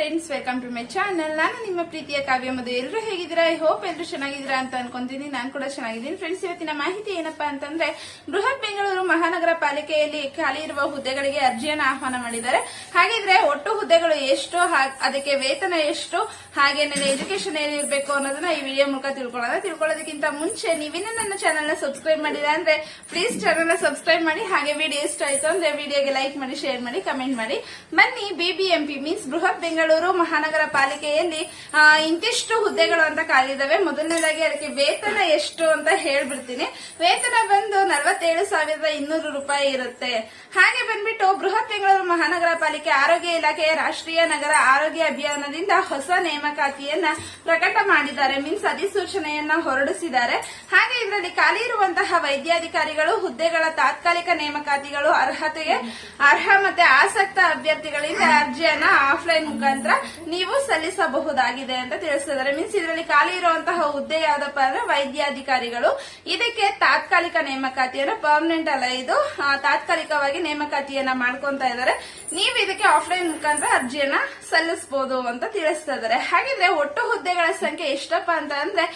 Friends welcome to my channel ನಾನು ನಿಮ್ಮ ಪ್ರೀತಿಯ ಕಾವ್ಯ ಮದುವೆ ಎಲ್ಲರೂ ಹೇಗಿದ್ದೀರಾ? ಐ ಹೋಪ್ ಎಲ್ಲರೂ ಚೆನ್ನಾಗಿದ್ದೀರಾ ಅಂತ ಅನ್ಕೊಂತೀನಿ. ನಾನು ಕೂಡ ಚೆನ್ನಾಗಿದ್ದೀನಿ. ಫ್ರೆಂಡ್ಸ್ ಇವತ್ತಿನ ಮಾಹಿತಿ ಏನಪ್ಪಾ ಅಂತಂದ್ರೆ, ಬೃಹತ್ ಬೆಂಗಳೂರು ಮಹಾನಗರ ಪಾಲಿಕೆಯಲ್ಲಿ ಖಾಲಿ ಇರುವ ಹುದ್ದೆಗಳಿಗೆ ಅರ್ಜಿಯನ್ನು ಆಹ್ವಾನ ಮಾಡಿದ್ದಾರೆ. ಹಾಗಿದ್ರೆ ಒಟ್ಟು ಹುದ್ದೆಗಳು ಎಷ್ಟು ಅದಕ್ಕೆ ವೇತನ ಎಷ್ಟು, ಹಾಗೆ ನನ್ನ ಎಜುಕೇಶನ್ ಏನಿರಬೇಕು ಅನ್ನೋದನ್ನ ಈ ವಿಡಿಯೋ ಮೂಲಕ ತಿಳ್ಕೊಳ್ಳೋಣ. ತಿಳ್ಕೊಳ್ಳೋದಕ್ಕಿಂತ ಮುಂಚೆ ನೀವಿನ್ನ ನನ್ನ ಚಾನಲ್ನ ಸಬ್ಸ್ಕ್ರೈಬ್ ಮಾಡಿಲ್ಲ ಅಂದ್ರೆ ಪ್ಲೀಸ್ ಚಾನಲ್ನ ಸಬ್ಸ್ಕ್ರೈಬ್ ಮಾಡಿ. ಹಾಗೆ ವಿಡಿಯೋ ಇಷ್ಟ ಆಯ್ತು ಅಂದ್ರೆ ವಿಡಿಯೋಗೆ ಲೈಕ್ ಮಾಡಿ ಶೇರ್ ಮಾಡಿ ಕಮೆಂಟ್ ಮಾಡಿ. ಬನ್ನಿ ಬಿಬಿಎಂಪಿ ಮೀನ್ಸ್ ಬೃಹತ್ ಬೆಂಗಳೂರು ಮಹಾನಗರ ಪಾಲಿಕೆಯಲ್ಲಿ ಇಂತಿಷ್ಟು ಹುದ್ದೆಗಳು ಅಂತ ಖಾಲಿದಾವೆ ಮೊದಲನೇದಾಗಿ ಅದಕ್ಕೆ ವೇತನ ಎಷ್ಟು ಅಂತ ಹೇಳ್ಬಿಡ್ತೀನಿ. ವೇತನ ಬಂದು ನಲವತ್ತೇಳು ಸಾವಿರದ ಇನ್ನೂರು ರೂಪಾಯಿ ಇರುತ್ತೆ. ಹಾಗೆ ಬಂದ್ಬಿಟ್ಟು ಬೃಹತ್ ಬೆಂಗಳೂರು ಮಹಾನಗರ ಪಾಲಿಕೆ ಆರೋಗ್ಯ ಇಲಾಖೆಯ ರಾಷ್ಟ್ರೀಯ ನಗರ ಆರೋಗ್ಯ ಅಭಿಯಾನದಿಂದ ಹೊಸ ನೇಮಕಾತಿಯನ್ನ ಪ್ರಕಟ ಮಾಡಿದ್ದಾರೆ. ಮೀನ್ಸ್ ಅಧಿಸೂಚನೆಯನ್ನ ಹೊರಡಿಸಿದ್ದಾರೆ. ಹಾಗೆ ಇದರಲ್ಲಿ ಖಾಲಿ ಇರುವಂತಹ ವೈದ್ಯಾಧಿಕಾರಿಗಳು, ಹುದ್ದೆಗಳ ತಾತ್ಕಾಲಿಕ ನೇಮಕಾತಿಗಳು, ಅರ್ಹತೆಗೆ ಅರ್ಹ ಮತ್ತೆ ಆಸಕ್ತ ಅಭ್ಯರ್ಥಿಗಳಿಂದ ಅರ್ಜಿಯನ್ನ ಆಫ್ಲೈನ್ ಮುಖಾಂತರ ನೀವು ಸಲ್ಲಿಸಬಹುದಾಗಿದೆ ಅಂತ ತಿಳಿಸಿದ್ದಾರೆ. ಮೀನ್ಸ್ ಇದರಲ್ಲಿ ಖಾಲಿ ಇರುವಂತಹ ಹುದ್ದೆ ಯಾವ್ದಪ್ಪ ಅಂದ್ರೆ ವೈದ್ಯಾಧಿಕಾರಿಗಳು. ಇದಕ್ಕೆ ತಾತ್ಕಾಲಿಕ ನೇಮಕಾತಿಯನ್ನು ಪರ್ಮನೆಂಟ್ ಅಲ್ಲ ಇದು. ತಾತ್ಕಾಲಿಕವಾಗಿ ನೇಮಕಾತಿಯನ್ನ ಮಾಡ್ಕೊಂತ ಇದ್ದಾರೆ. ನೀವು ಇದಕ್ಕೆ ಆಫ್ಲೈನ್ ಮುಖಾಂತರ ಅರ್ಜಿಯನ್ನ ಸಲ್ಲಿಸಬಹುದು ಅಂತ ತಿಳಿಸ್ತಾ ಇದ್ದಾರೆ. ಹಾಗಿದ್ರೆ ಒಟ್ಟು ಹುದ್ದೆಗಳ ಸಂಖ್ಯೆ ಎಷ್ಟಪ್ಪ ಅಂತ ಅಂದ್ರೆ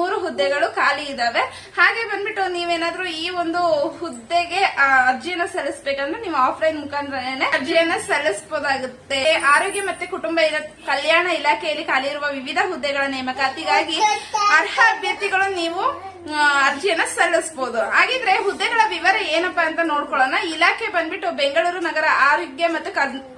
ಮೂರು ಹುದ್ದೆಗಳು ಖಾಲಿ ಇದಾವೆ. ಹಾಗೆ ಬಂದ್ಬಿಟ್ಟು ನೀವೇನಾದ್ರು ಈ ಒಂದು ಹುದ್ದೆಗೆ ಅರ್ಜಿಯನ್ನ ಸಲ್ಲಿಸಬೇಕಂದ್ರೆ ನೀವು ಆಫ್ಲೈನ್ ಮುಖಾಂತರ ಅರ್ಜಿಯನ್ನ ಸಲ್ಲಿಸಬಹುದಾಗುತ್ತೆ ಆರೋಗ್ಯ ಮತ್ತೆ ಕುಟುಂಬ ಕಲ್ಯಾಣ ಇಲಾಖೆಯಲ್ಲಿ ಖಾಲಿ ಇರುವ ವಿವಿಧ ಹುದ್ದೆಗಳ ನೇಮಕಾತಿಗಾಗಿ ಅರ್ಹ ಅಭ್ಯರ್ಥಿಗಳು ನೀವು ಅರ್ಜಿಯನ್ನ ಸಲ್ಲಿಸಬಹುದು ಹಾಗಿದ್ರೆ ಹುದ್ದೆಗಳ ವಿವರ ಏನಪ್ಪಾ ಅಂತ ನೋಡ್ಕೊಳ್ಳೋಣ. ಇಲಾಖೆ ಬಂದ್ಬಿಟ್ಟು ಬೆಂಗಳೂರು ನಗರ ಆರೋಗ್ಯ ಮತ್ತು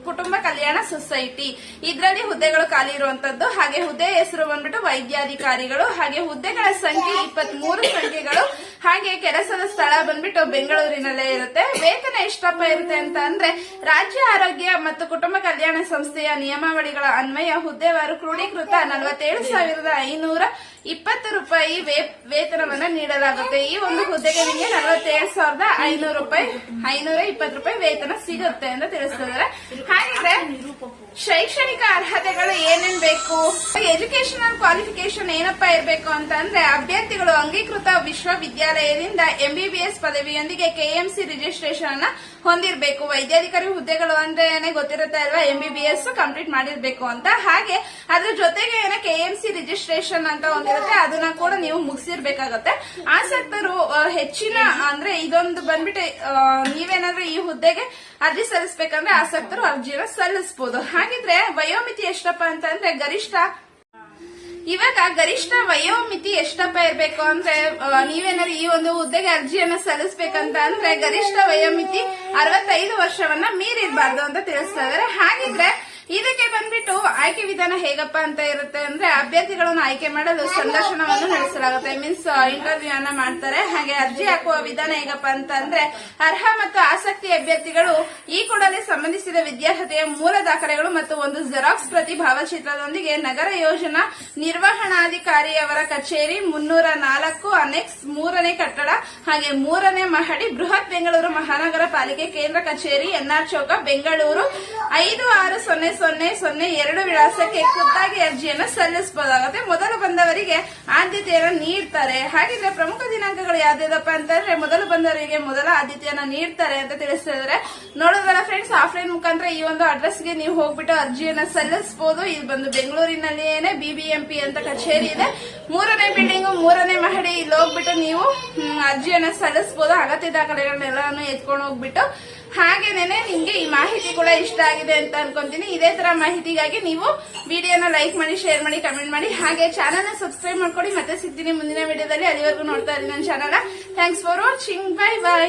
ಕುಟುಂಬ ಕಲ್ಯಾಣ ಸೊಸೈಟಿ. ಇದರಲ್ಲಿ ಹುದ್ದೆಗಳು ಖಾಲಿ ಇರುವಂತದ್ದು, ಹಾಗೆ ಹುದ್ದೆ ಹೆಸರು ಬಂದ್ಬಿಟ್ಟು ವೈದ್ಯಾಧಿಕಾರಿಗಳು, ಹಾಗೆ ಹುದ್ದೆಗಳ ಸಂಖ್ಯೆ ಇಪ್ಪತ್ತ್ ಮೂರು ಸಂಖ್ಯೆಗಳು ಹಾಗೆ ಕೆಲಸದ ಸ್ಥಳ ಬಂದ್ಬಿಟ್ಟು ಬೆಂಗಳೂರಿನಲ್ಲೇ ಇರುತ್ತೆ. ವೇತನ ಎಷ್ಟಪ್ಪ ಇರುತ್ತೆ ಅಂತ ಅಂದ್ರೆ ರಾಜ್ಯ ಆರೋಗ್ಯ ಮತ್ತು ಕುಟುಂಬ ಕಲ್ಯಾಣ ಸಂಸ್ಥೆಯ ನಿಯಮಾವಳಿಗಳ ಅನ್ವಯ ಹುದ್ದೆವಾರು ಕ್ರೋಢೀಕೃತ ನಲವತ್ತೇಳು ಸಾವಿರದ ಐನೂರ ಇಪ್ಪತ್ತು ರೂಪಾಯಿ ವೇತನವನ್ನ ನೀಡಲಾಗುತ್ತೆ. ಈ ಒಂದು ಹುದ್ದೆಗೆ ನಿಮಗೆ ನಲವತ್ತೇಳು ಸಾವಿರದ ಐನೂರು ರೂಪಾಯಿ, ಐನೂರ ಇಪ್ಪತ್ತು ರೂಪಾಯಿ ವೇತನ ಸಿಗುತ್ತೆ ಅಂತ ತಿಳಿಸ್ತಿದ್ದಾರೆ. ಹಾಗಿದ್ರೆ ಶೈಕ್ಷಣಿಕ ಅರ್ಹತೆಗಳು ಏನೇನ್ ಬೇಕು? ಎಜುಕೇಶನಲ್ ಕ್ವಾಲಿಫಿಕೇಶನ್ ಏನಪ್ಪಾ ಇರಬೇಕು ಅಂತ ಅಂದ್ರೆ ಅಭ್ಯರ್ಥಿಗಳು ಅಂಗೀಕೃತ ವಿಶ್ವವಿದ್ಯಾಲಯದಿಂದ ಎಂಬಿಬಿಎಸ್ ಪದವಿಯೊಂದಿಗೆ ಕೆಎಂಸಿ ರಿಜಿಸ್ಟ್ರೇಷನ್ ಅನ್ನ ಹೊಂದಿರಬೇಕು. ವೈದ್ಯಾಧಿಕಾರಿ ಹುದ್ದೆಗಳು ಅಂದ್ರೆ ಗೊತ್ತಿರುತ್ತೆ ಅಲ್ವಾ ಎಂಬಿಬಿಎಸ್ ಕಂಪ್ಲೀಟ್ ಮಾಡಿರ್ಬೇಕು ಅಂತ. ಹಾಗೆ ಅದ್ರ ಜೊತೆಗೆ ಏನ ಕೆಎಂಸಿ ರಿಜಿಸ್ಟ್ರೇಷನ್ ಅಂತ ಒಂದಿರುತ್ತೆ, ಅದನ್ನ ಕೂಡ ನೀವು ಮುಗಿಸಿರ್ಬೇಕಾಗತ್ತೆ. ಆಸಕ್ತರು ಹೆಚ್ಚಿನ ಅಂದ್ರೆ ಇದೊಂದು ಬಂದ್ಬಿಟ್ಟು ನೀವೇನಾದ್ರೂ ಈ ಹುದ್ದೆಗೆ ಅರ್ಜಿ ಸಲ್ಲಿಸಬೇಕಂದ್ರೆ ಆಸಕ್ತರು ಅರ್ಜಿನ ಸಲ್ಲಿಸಬಹುದು ಹಾಗಿದ್ರೆ ವಯೋಮಿತಿ ಎಷ್ಟಪ್ಪ ಅಂತಂದ್ರೆ ಗರಿಷ್ಠ ಇವಾಗ ಗರಿಷ್ಠ ವಯೋಮಿತಿ ಎಷ್ಟಪ್ಪ ಇರಬೇಕು ಅಂದ್ರೆ ನೀವೇನಾದ್ರು ಈ ಒಂದು ಹುದ್ದೆಗೆ ಅರ್ಜಿಯನ್ನ ಸಲ್ಲಿಸಬೇಕಂತ ಅಂದ್ರೆ ಗರಿಷ್ಠ ವಯೋಮಿತಿ ಅರವತ್ತೈದು ವರ್ಷವನ್ನ ಮೀರಿರಬಾರ್ದು ಅಂತ ತಿಳಿಸ್ತಾ ಇದಾರೆ. ಹಾಗಿದ್ರೆ ಇದಕ್ಕೆ ಆಯ್ಕೆ ವಿಧಾನ ಹೇಗಪ್ಪ ಅಂತ ಇರುತ್ತೆ ಅಂದ್ರೆ ಅಭ್ಯರ್ಥಿಗಳನ್ನು ಆಯ್ಕೆ ಮಾಡಲು ಸಂದರ್ಶನವನ್ನು ನಡೆಸಲಾಗುತ್ತೆ. ಮೀನ್ಸ್ ಇಂಟರ್ವ್ಯೂ ಅನ್ನ ಮಾಡ್ತಾರೆ. ಹಾಗೆ ಅರ್ಜಿ ಹಾಕುವ ವಿಧಾನ ಹೇಗಪ್ಪ ಅಂತ ಅಂದ್ರೆ ಅರ್ಹ ಮತ್ತು ಆಸಕ್ತಿ ಅಭ್ಯರ್ಥಿಗಳು ಈ ಕೂಡಲೇ ಸಂಬಂಧಿಸಿದ ವಿದ್ಯಾರ್ಹತೆಯ ಮೂಲ ದಾಖಲೆಗಳು ಮತ್ತು ಒಂದು ಜೆರಾಕ್ಸ್ ಪ್ರತಿ ಭಾವಚಿತ್ರದೊಂದಿಗೆ ನಗರ ಯೋಜನಾ ನಿರ್ವಹಣಾಧಿಕಾರಿಯವರ ಕಚೇರಿ ಮುನ್ನೂರ ನಾಲ್ಕು ಅನೆಕ್ಸ್ ಮೂರನೇ ಕಟ್ಟಡ ಹಾಗೆ ಮೂರನೇ ಮಹಡಿ ಬೃಹತ್ ಬೆಂಗಳೂರು ಮಹಾನಗರ ಪಾಲಿಕೆ ಕೇಂದ್ರ ಕಚೇರಿ ಎನ್ಆರ್ ಚೌಕ ಬೆಂಗಳೂರು ಐದು ಆರು ಸೊನ್ನೆ ಸೊನ್ನೆ ಸೊನ್ನೆ ಎರಡು ವಿಳಾಸಕ್ಕೆ ಖುದ್ದಾಗಿ ಅರ್ಜಿಯನ್ನು ಸಲ್ಲಿಸಬಹುದಾಗುತ್ತೆ. ಮೊದಲು ಬಂದವರಿಗೆ ಆದ್ಯತೆಯನ್ನು ನೀಡ್ತಾರೆ. ಹಾಗಿದ್ರೆ ಪ್ರಮುಖ ದಿನಾಂಕಗಳು ಯಾವ್ದಪ್ಪ ಅಂತಂದ್ರೆ ಮೊದಲು ಬಂದವರಿಗೆ ಮೊದಲ ಆದ್ಯತೆಯನ್ನು ನೀಡ್ತಾರೆ ಅಂತ ತಿಳಿಸಿದ್ರೆ ನೋಡೋದಲ್ಲ ಫ್ರೆಂಡ್ಸ್ ಆಫ್ಲೈನ್ ಮುಖಾಂತರ ಈ ಒಂದು ಅಡ್ರೆಸ್ಗೆ ನೀವು ಹೋಗ್ಬಿಟ್ಟು ಅರ್ಜಿಯನ್ನು ಸಲ್ಲಿಸಬಹುದು ಇದು ಬಂದು ಬೆಂಗಳೂರಿನಲ್ಲಿಯೇನೆ ಬಿಬಿಎಂಪಿ ಅಂತ ಕಚೇರಿ ಇದೆ. ಮೂರನೇ ಬಿಲ್ಡಿಂಗ್ ಮೂರನೇ ಮಹಡಿ, ಇಲ್ಲಿ ಹೋಗ್ಬಿಟ್ಟು ನೀವು ಅರ್ಜಿಯನ್ನ ಸಲ್ಲಿಸಬಹುದು ಅಗತ್ಯ ದಾಖಲೆಗಳನ್ನೆಲ್ಲಾನು ಎತ್ಕೊಂಡು ಹೋಗ್ಬಿಟ್ಟು ಹಾಗೇನೆ ನಿಮ್ಗೆ ಈ ಮಾಹಿತಿ ಕೂಡ ಇಷ್ಟ ಆಗಿದೆ ಅಂತ ಅನ್ಕೊಂತೀನಿ. ಇದೇ ತರ ಮಾಹಿತಿಗಾಗಿ ನೀವು ವಿಡಿಯೋನ ಲೈಕ್ ಮಾಡಿ, ಶೇರ್ ಮಾಡಿ, ಕಮೆಂಟ್ ಮಾಡಿ. ಹಾಗೆ ಚಾನಲ್ನ ಸಬ್ಸ್ಕ್ರೈಬ್ ಮಾಡ್ಕೊಡಿ. ಮತ್ತೆ ಸಿಗ್ತೀನಿ ಮುಂದಿನ ವಿಡಿಯೋದಲ್ಲಿ ಅಲ್ಲಿವರೆಗೂ ನೋಡ್ತಾ ಇರಿ ನನ್ನ channel thanks for watching bye bye